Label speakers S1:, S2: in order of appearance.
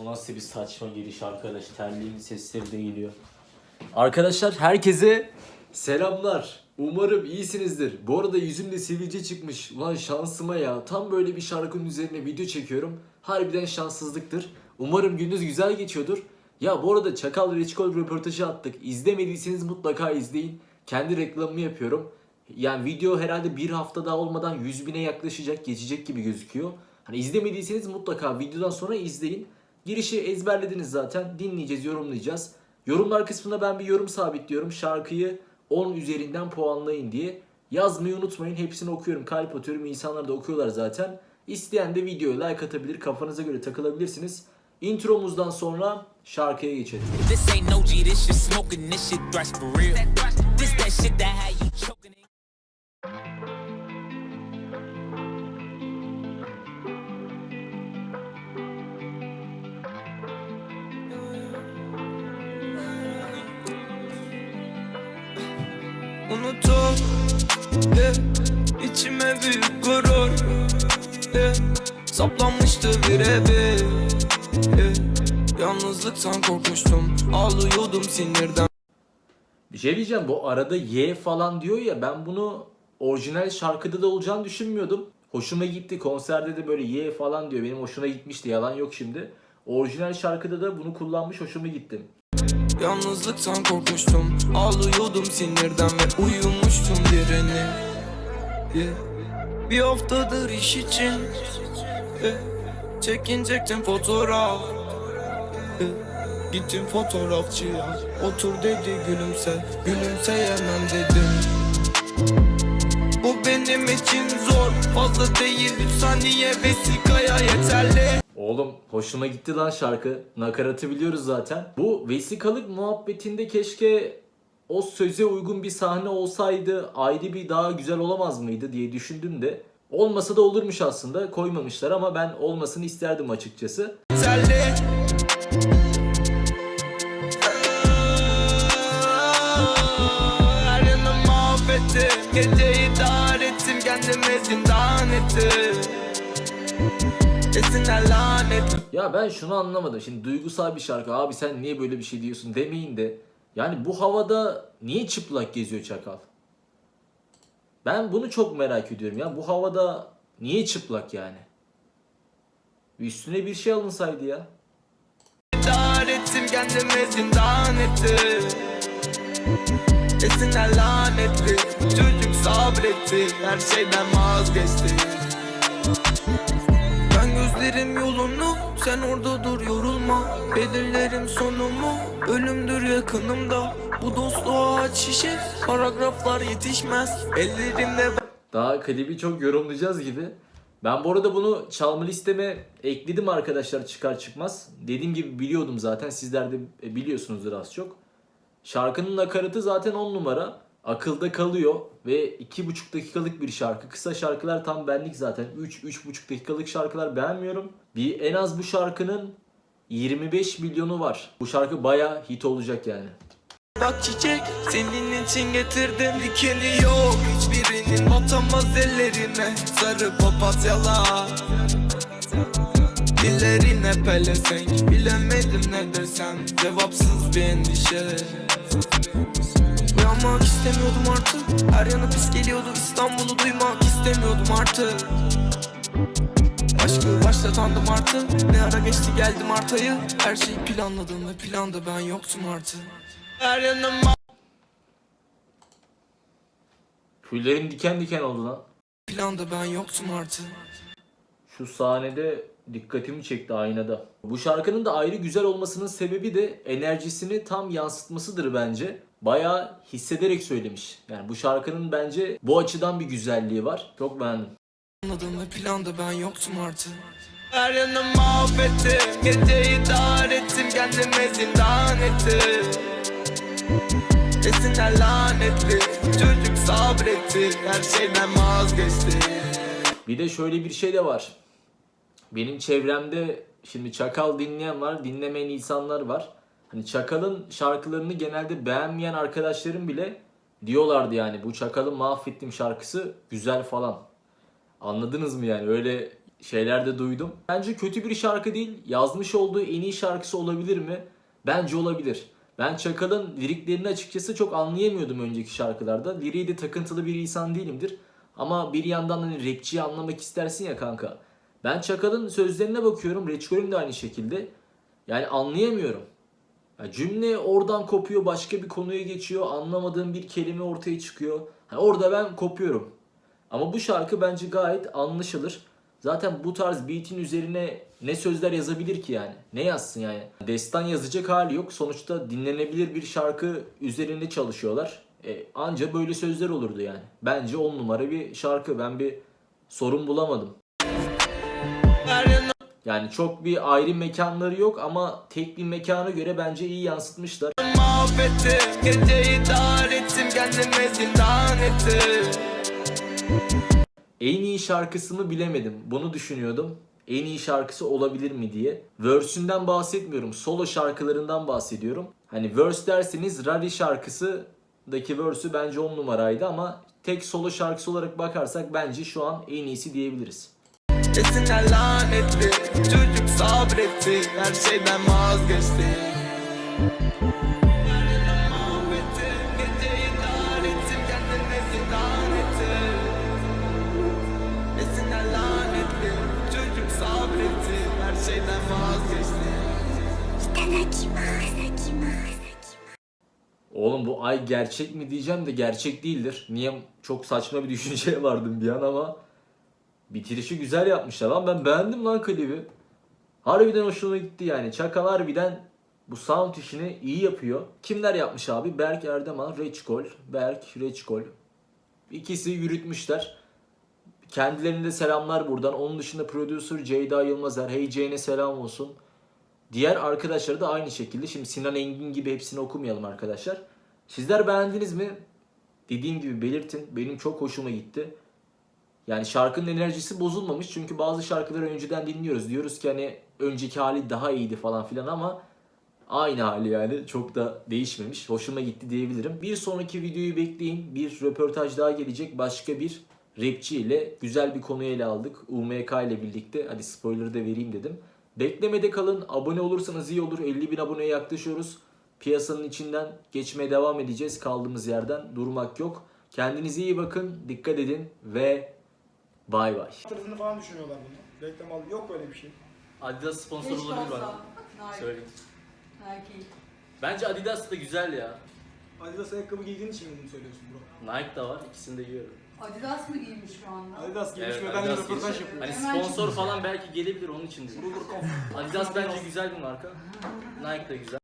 S1: O nasıl bir saçma giriş arkadaş. Terliğin sesleri de geliyor. Arkadaşlar herkese selamlar. Umarım iyisinizdir. Bu arada yüzümde sivilce çıkmış. Ulan şansıma ya. Tam böyle bir şarkının üzerine video çekiyorum. Harbiden şanssızlıktır. Umarım gününüz güzel geçiyordur. Ya bu arada Çakal Reçkol röportajı attık. İzlemediyseniz mutlaka izleyin. Kendi reklamımı yapıyorum. Yani video herhalde bir hafta daha olmadan 100 bine yaklaşacak, geçecek gibi gözüküyor. Hani izlemediyseniz mutlaka videodan sonra izleyin. Girişi ezberlediniz zaten. Dinleyeceğiz, yorumlayacağız. Yorumlar kısmına ben bir yorum sabitliyorum. Şarkıyı 10 üzerinden puanlayın diye. Yazmayı unutmayın. Hepsini okuyorum. Kalp atıyorum. İnsanlar da okuyorlar zaten. İsteyen de videoya like atabilir. Kafanıza göre takılabilirsiniz. Intromuzdan sonra şarkıya geçelim.
S2: Unutup yeah. içime büyük gurur yeah. Saplanmıştı birebir yeah. Yalnızlıktan korkmuştum Ağlıyordum sinirden
S1: Bir şey diyeceğim bu arada Y falan diyor ya ben bunu orijinal şarkıda da olacağını düşünmüyordum. Hoşuma gitti konserde de böyle Y falan diyor benim hoşuma gitmişti yalan yok şimdi. Orijinal şarkıda da bunu kullanmış hoşuma gitti.
S2: Yalnızlıktan korkmuştum Ağlıyordum sinirden ve uyumuştum direni yeah. Bir haftadır iş için yeah. Çekinecektim fotoğraf. Gittim fotoğrafçıya Otur dedi gülümse Gülümseyemem dedim Bu benim için zor Fazla değil 3 saniye vesikaya yeterli
S1: Oğlum hoşuma gitti lan şarkı. Nakaratı biliyoruz zaten. Bu vesikalık muhabbetinde keşke o söze uygun bir sahne olsaydı ayrı bir daha güzel olamaz mıydı diye düşündüm de. Olmasa da olurmuş aslında. Koymamışlar ama ben olmasını isterdim açıkçası.
S2: Geceyi dar ettim Kendime zindan ettim Lanet
S1: Ya ben şunu anlamadım. Şimdi duygusal bir şarkı. Abi sen niye böyle bir şey diyorsun demeyin de. Yani bu havada niye çıplak geziyor çakal? Ben bunu çok merak ediyorum ya. Bu havada niye çıplak yani? Üstüne bir şey alınsaydı ya.
S2: dar ettim Kendime zindan ettim Esinler lanetli Çocuk sabretti Her şeyden vazgeçti gözlerim yolunu Sen orada dur yorulma Belirlerim sonumu Ölümdür yakınımda Bu dostluğa aç şişe Paragraflar yetişmez Ellerimde
S1: Daha klibi çok yorumlayacağız gibi. Ben bu arada bunu çalma listeme ekledim arkadaşlar çıkar çıkmaz. Dediğim gibi biliyordum zaten. Sizler de biliyorsunuzdur az çok. Şarkının nakaratı zaten 10 numara. Akılda kalıyor ve 2,5 dakikalık bir şarkı. Kısa şarkılar tam benlik zaten. 3-3,5 dakikalık şarkılar beğenmiyorum. Bir en az bu şarkının 25 milyonu var. Bu şarkı baya hit olacak yani.
S2: Bak çiçek senin için getirdim Dikeni yok hiçbirinin batamaz ellerine Sarı papatyalar Dillerine pelesenk Bilemedim ne desem Cevapsız bir endişe Uyanmak istemiyordum artık Her yana pis geliyordu İstanbul'u duymak istemiyordum artık Aşkı başlatandım artık Ne ara geçti geldi Mart ayı Her şeyi planladım ve planda ben yoktum artık Her yanım
S1: Tüylerim diken diken oldu lan.
S2: planda ben yoktum artık
S1: Şu sahnede dikkatimi çekti aynada. Bu şarkının da ayrı güzel olmasının sebebi de enerjisini tam yansıtmasıdır bence. Bayağı hissederek söylemiş. Yani bu şarkının bence bu açıdan bir güzelliği var. Çok beğendim.
S2: Anladım ve planda ben yoktum artık Her yanım mahvettim Geceyi dar ettim Kendime zindan ettim Esinler lanetli Çocuk sabretti Her şeyden vazgeçti
S1: Bir de şöyle bir şey de var. Benim çevremde şimdi Çakal dinleyen var, dinlemeyen insanlar var. Hani Çakal'ın şarkılarını genelde beğenmeyen arkadaşlarım bile diyorlardı yani bu Çakal'ın mahvettiğim şarkısı güzel falan. Anladınız mı yani? Öyle şeylerde duydum. Bence kötü bir şarkı değil. Yazmış olduğu en iyi şarkısı olabilir mi? Bence olabilir. Ben Çakal'ın liriklerini açıkçası çok anlayamıyordum önceki şarkılarda. Liriği de takıntılı bir insan değilimdir. Ama bir yandan hani rapçiyi anlamak istersin ya kanka. Ben Çakal'ın sözlerine bakıyorum. Reçkol'ün de aynı şekilde. Yani anlayamıyorum. Ya cümle oradan kopuyor, başka bir konuya geçiyor. Anlamadığım bir kelime ortaya çıkıyor. Ha, orada ben kopuyorum. Ama bu şarkı bence gayet anlaşılır. Zaten bu tarz beat'in üzerine ne sözler yazabilir ki yani? Ne yazsın yani? Destan yazacak hali yok. Sonuçta dinlenebilir bir şarkı üzerinde çalışıyorlar. E, anca böyle sözler olurdu yani. Bence on numara bir şarkı. Ben bir sorun bulamadım. Yani çok bir ayrı mekanları yok ama tek bir mekana göre bence iyi yansıtmışlar.
S2: Mahvettim geceyi dar ettim kendime zindan ettim
S1: En iyi şarkısını bilemedim. Bunu düşünüyordum. En iyi şarkısı olabilir mi diye. Verse'ünden bahsetmiyorum. Solo şarkılarından bahsediyorum. Hani verse derseniz Rari şarkısındaki verse'ü bence 10 numaraydı ama tek solo şarkısı olarak bakarsak bence şu an en iyisi diyebiliriz.
S2: Desinler lanetli Çocuk sabretti Her şeyden vazgeçti. Şeyden vazgeçti.
S1: Oğlum bu ay gerçek mi diyeceğim de gerçek değildir. Niye? Çok saçma bir düşünceye vardım bir an ama bitirişi güzel yapmışlar lan ben beğendim lan klibi. Harbiden hoşuma gitti yani. Çakal harbiden bu sound işini iyi yapıyor. Kimler yapmış abi? Berk Erdeman, Reçkol, Berk, Reçkol. İkisi yürütmüşler. Kendilerine de selamlar buradan. Onun dışında producer Ceyda Yılmazer. Hey C'ne selam olsun. Diğer arkadaşları da aynı şekilde. Şimdi Sinan Engin gibi hepsini okumayalım arkadaşlar. Sizler beğendiniz mi? Dediğim gibi belirtin. Benim çok hoşuma gitti. Yani şarkının enerjisi bozulmamış. Çünkü bazı şarkıları önceden dinliyoruz. Diyoruz ki hani önceki hali daha iyiydi falan filan ama aynı hali yani çok da değişmemiş. Hoşuma gitti diyebilirim. Bir sonraki videoyu bekleyin. Bir röportaj daha gelecek. Başka bir rapçi ile güzel bir konuyu ele aldık. UMK ile birlikte. Hadi spoiler'ı da vereyim dedim. Beklemede kalın. Abone olursanız iyi olur. 50 bin aboneye yaklaşıyoruz. Piyasanın içinden geçmeye devam edeceğiz. Kaldığımız yerden durmak yok. Kendinize iyi bakın. Dikkat edin ve bay bay.
S3: Tarafını falan düşünüyorlar bunu. Reklam al. Yok öyle bir şey.
S1: Adidas sponsor
S4: Keşke olsa. Nike.
S1: Söyle.
S4: Nike.
S1: Bence Adidas da güzel ya.
S3: Adidas ayakkabı giydiğin için mi bunu söylüyorsun bro?
S1: Nike da var. İkisini de giyiyorum.
S4: Adidas mı giymiş şu anda?
S3: Adidas giymiş
S1: Evet,
S3: ve ben de
S1: Adidas
S3: röportaj yapıyorum.
S1: Hani
S4: Hemen
S1: sponsor
S4: çıkmış.
S1: falan belki gelebilir onun için diyorum.
S3: Conf.
S1: Adidas bence güzel bir marka. Nike de güzel.